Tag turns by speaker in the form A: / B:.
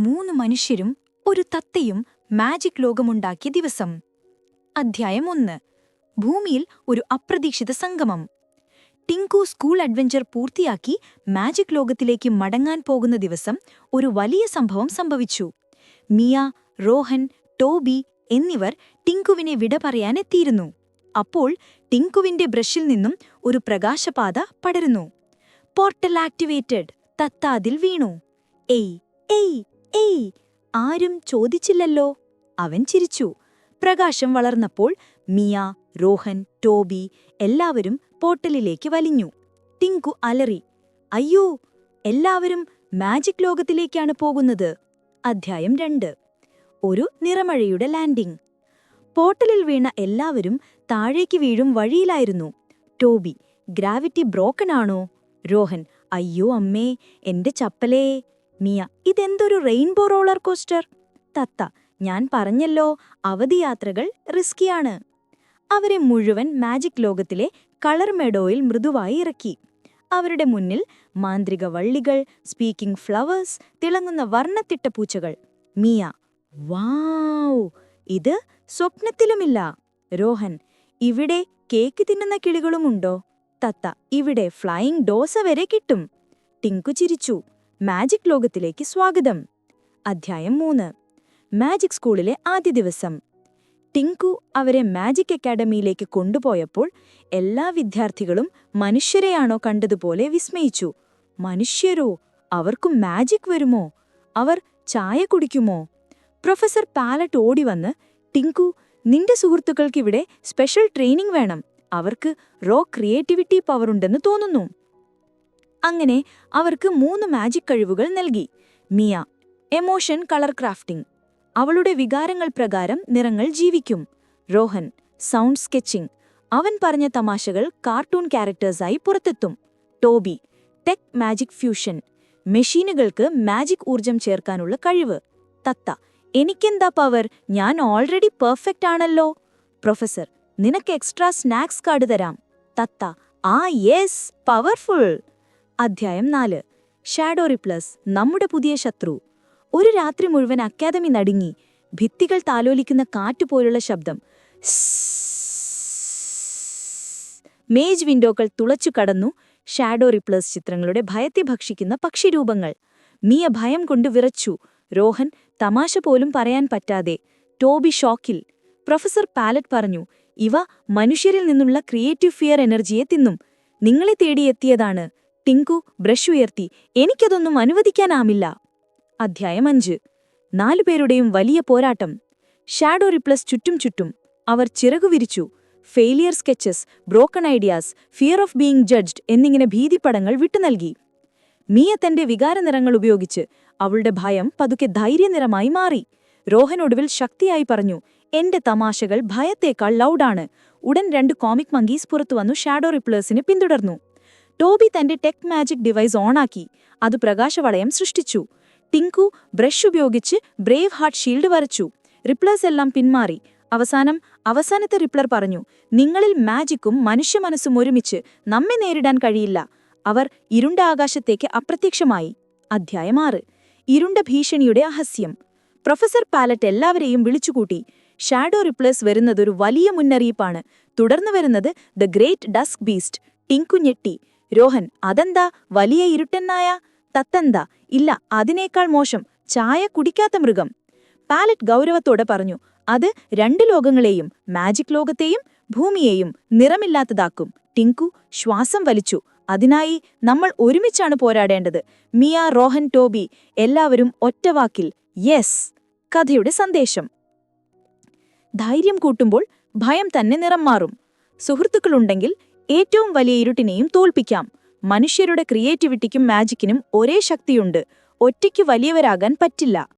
A: മൂന്ന് മനുഷ്യരും ഒരു തത്തയും മാജിക് ലോകമുണ്ടാക്കിയ ദിവസം. അധ്യായം ഒന്ന്. ഭൂമിയിൽ ഒരു അപ്രതീക്ഷിത സംഗമം. ടിങ്കു സ്കൂൾ അഡ്വഞ്ചർ പൂർത്തിയാക്കി മാജിക് ലോകത്തിലേക്ക് മടങ്ങാൻ പോകുന്ന ദിവസം ഒരു വലിയ സംഭവം സംഭവിച്ചു. മിയ റോഹൻ ടോബി എന്നിവർ ടിങ്കുവിനെ വിട പറയാനെത്തിയിരുന്നു അപ്പോൾ ടിങ്കുവിന്റെ ബ്രഷിൽ നിന്നും ഒരു പ്രകാശപാത പടരുന്നു. പോർട്ടൽ ആക്ടിവേറ്റഡ് തത്ത അതിൽ വീണു. എയ് ഏയ് ഏയ് ആരും ചോദിച്ചില്ലല്ലോ. അവൻ ചിരിച്ചു. പ്രകാശം വളർന്നപ്പോൾ മിയ രോഹൻ ടോബി എല്ലാവരും പോർട്ടലിലേക്ക് വലിഞ്ഞു. ടിങ്കു അലറി അയ്യോ എല്ലാവരും മാജിക് ലോകത്തിലേക്കാണ് പോകുന്നത്. അധ്യായം രണ്ട്. ഒരു നിറമഴയുടെ ലാൻഡിംഗ് പോർട്ടലിൽ വീണ എല്ലാവരും താഴേക്ക് വീഴും വഴിയിലായിരുന്നു. ടോബി ഗ്രാവിറ്റി ബ്രോക്കൺ ആണോ? രോഹൻ അയ്യോ അമ്മേ എന്റെ ചപ്പലേ. മിയ ഇതെന്തൊരു റെയിൻബോ റോളർ കോസ്റ്റർ? തത്ത ഞാൻ പറഞ്ഞല്ലോ അവധിയാത്രകൾ റിസ്കിയാണ്. അവരെ മുഴുവൻ മാജിക് ലോകത്തിലെ കളർ മെഡോയിൽ മൃദുവായി ഇറക്കി. അവരുടെ മുന്നിൽ മാന്ത്രിക വള്ളികൾ സ്പീക്കിംഗ് ഫ്ലവേഴ്സ് തിളങ്ങുന്ന വർണത്തിട്ട പൂച്ചകൾ. മിയ വാവ് ഇത് സ്വപ്നത്തിലുമില്ല. രോഹൻ ഇവിടെ കേക്ക് തിന്നുന്ന കിളികളുമുണ്ടോ? തത്ത ഇവിടെ ഫ്ലൈയിങ് ഡോസ വരെ കിട്ടും. ടിങ്കു ചിരിച്ചു. മാജിക് ലോകത്തിലേക്ക് സ്വാഗതം. അധ്യായം മൂന്ന്. മാജിക് സ്കൂളിലെ ആദ്യ ദിവസം. ടിങ്കു അവരെ മാജിക് അക്കാഡമിയിലേക്ക് കൊണ്ടുപോയപ്പോൾ എല്ലാ വിദ്യാർത്ഥികളും മനുഷ്യരെയാണോ കണ്ടതുപോലെ വിസ്മയിച്ചു. മനുഷ്യരോ? അവർക്കും മാജിക് വരുമോ? അവർ ചായ കുടിക്കുമോ? പ്രൊഫസർ പാലറ്റ് ഓടിവന്ന് ടിങ്കു നിന്റെ സുഹൃത്തുക്കൾക്കിവിടെ സ്പെഷ്യൽ ട്രെയിനിംഗ് വേണം. അവർക്ക് റോ ക്രിയേറ്റിവിറ്റി പവർ ഉണ്ടെന്ന് തോന്നുന്നു. അങ്ങനെ അവർക്ക് മൂന്ന് മാജിക് കഴിവുകൾ നൽകി. മിയ എമോഷൻ കളർ ക്രാഫ്റ്റിംഗ് അവളുടെ വികാരങ്ങൾ പ്രകാരം നിറങ്ങൾ ജീവിക്കും. രോഹൻ സൗണ്ട് സ്കെച്ചിംഗ് അവൻ പറഞ്ഞ തമാശകൾ കാർട്ടൂൺ ക്യാരക്ടേഴ്സായി പുറത്തെത്തും. ടോബി ടെക് മാജിക് ഫ്യൂഷൻ മെഷീനുകൾക്ക് മാജിക് ഊർജം ചേർക്കാനുള്ള കഴിവ്. തത്ത എനിക്കെന്താ പവർ ഞാൻ ഓൾറെഡി പെർഫെക്റ്റ് ആണല്ലോ. പ്രൊഫസർ നിനക്ക് എക്സ്ട്രാ സ്നാക്സ് കാർഡ് തരാം. തത്ത ആ യെസ് പവർഫുൾ അധ്യായം നാല്. ഷാഡോ റിപ്ലസ് നമ്മുടെ പുതിയ ശത്രു. ഒരു രാത്രി മുഴുവൻ അക്കാദമി നടുങ്ങി ഭിത്തികൾ താലോലിക്കുന്ന കാറ്റുപോലുള്ള ശബ്ദം. മേജ് വിൻഡോകൾ തുളച്ചു കടന്നു ഷാഡോ റിപ്ലസ് ചിത്രങ്ങളുടെ ഭയത്തെ ഭക്ഷിക്കുന്ന പക്ഷിരൂപങ്ങൾ. മിയ ഭയം കൊണ്ട് വിറച്ചു രോഹൻ തമാശ പോലും പറയാൻ പറ്റാതെ ടോബി ഷോക്കിൽ പ്രൊഫസർ പാലറ്റ് പറഞ്ഞു ഇവ മനുഷ്യരിൽ നിന്നുള്ള ക്രിയേറ്റീവ് ഫിയർ എനർജിയെ തിന്നും. നിങ്ങളെ തേടിയെത്തിയതാണ് ടിങ്കു ബ്രഷ് ഉയർത്തി എനിക്കതൊന്നും അനുവദിക്കാനാമില്ല അധ്യായം അഞ്ച്. നാലുപേരുടെയും വലിയ പോരാട്ടം. ഷാഡോ റിപ്ലസ് ചുറ്റും ചുറ്റും. അവർ ചിറകുവിരിച്ചു failure sketches broken ideas fear of being judged എന്നിങ്ങനെ ഭീതിപ്പടങ്ങൾ വിട്ടുനൽകി. മിയ തന്റെ വികാരനിറങ്ങൾ ഉപയോഗിച്ച് അവളുടെ ഭയം പതുക്കെ ധൈര്യനിറമായി മാറി. രോഹൻ ഒടുവിൽ ശക്തിയായി പറഞ്ഞു എന്റെ തമാശകൾ ഭയത്തേക്കാൾ ലൗഡാണ് ഉടൻ രണ്ട് കോമിക് മങ്കീസ് പുറത്തുവന്നു ഷാഡോ റിപ്ലേഴ്സിനെ പിന്തുടർന്നു. ടോബി തന്റെ ടെക് മാജിക് ഡിവൈസ് ഓണാക്കി. അത് പ്രകാശവളയം സൃഷ്ടിച്ചു. ടിങ്കു ബ്രഷ് ഉപയോഗിച്ച് ബ്രേവ് ഹാർട്ട് ഷീൽഡ് വരച്ചു. റിപ്ലേഴ്സ് എല്ലാം പിന്മാറി. അവസാനം അവസാനത്തെ റിപ്ലർ പറഞ്ഞു നിങ്ങളിൽ മാജിക്കും മനുഷ്യ മനസ്സും ഒരുമിച്ച് നമ്മെ നേരിടാൻ കഴിയില്ല. അവർ ഇരുണ്ട ആകാശത്തേക്ക് അപ്രത്യക്ഷമായി. അധ്യായം ആറ്. ഇരുണ്ട ഭീഷണിയുടെ അഹസ്യം. പ്രൊഫസർ പാലറ്റ് എല്ലാവരെയും വിളിച്ചുകൂട്ടി ഷാഡോ റിപ്ലേസ് വരുന്നതൊരു വലിയ മുന്നറിയിപ്പാണ്. തുടർന്നു വരുന്നത് the great dusk beast. Tinku ഞെട്ടി രോഹൻ അതെന്താ? വലിയ ഇരുട്ടെന്നായ? തത്തെന്താ? ഇല്ല അതിനേക്കാൾ മോശം. ചായ കുടിക്കാത്ത മൃഗം. പാലറ്റ് ഗൗരവത്തോടെ പറഞ്ഞു അത് രണ്ട് ലോകങ്ങളെയും മാജിക് ലോകത്തെയും ഭൂമിയെയും നിറമില്ലാത്തതാക്കും. ടിങ്കു ശ്വാസം വലിച്ചു. അതിനായി നമ്മൾ ഒരുമിച്ചാണ് പോരാടേണ്ടത്. മിയ റോഹൻ ടോബി എല്ലാവരും ഒറ്റവാക്കിൽ യെസ് കഥയുടെ സന്ദേശം. ധൈര്യം കൂട്ടുമ്പോൾ ഭയം തന്നെ നിറം മാറും. സുഹൃത്തുക്കളുണ്ടെങ്കിൽ ഏറ്റവും വലിയ ഇരുട്ടിനെയും തോൽപ്പിക്കാം. മനുഷ്യരുടെ ക്രിയേറ്റിവിറ്റിക്കും മാജിക്കിനും ഒരേ ശക്തിയുണ്ട്. ഒറ്റയ്ക്ക് വലിയവരാകാൻ പറ്റില്ല.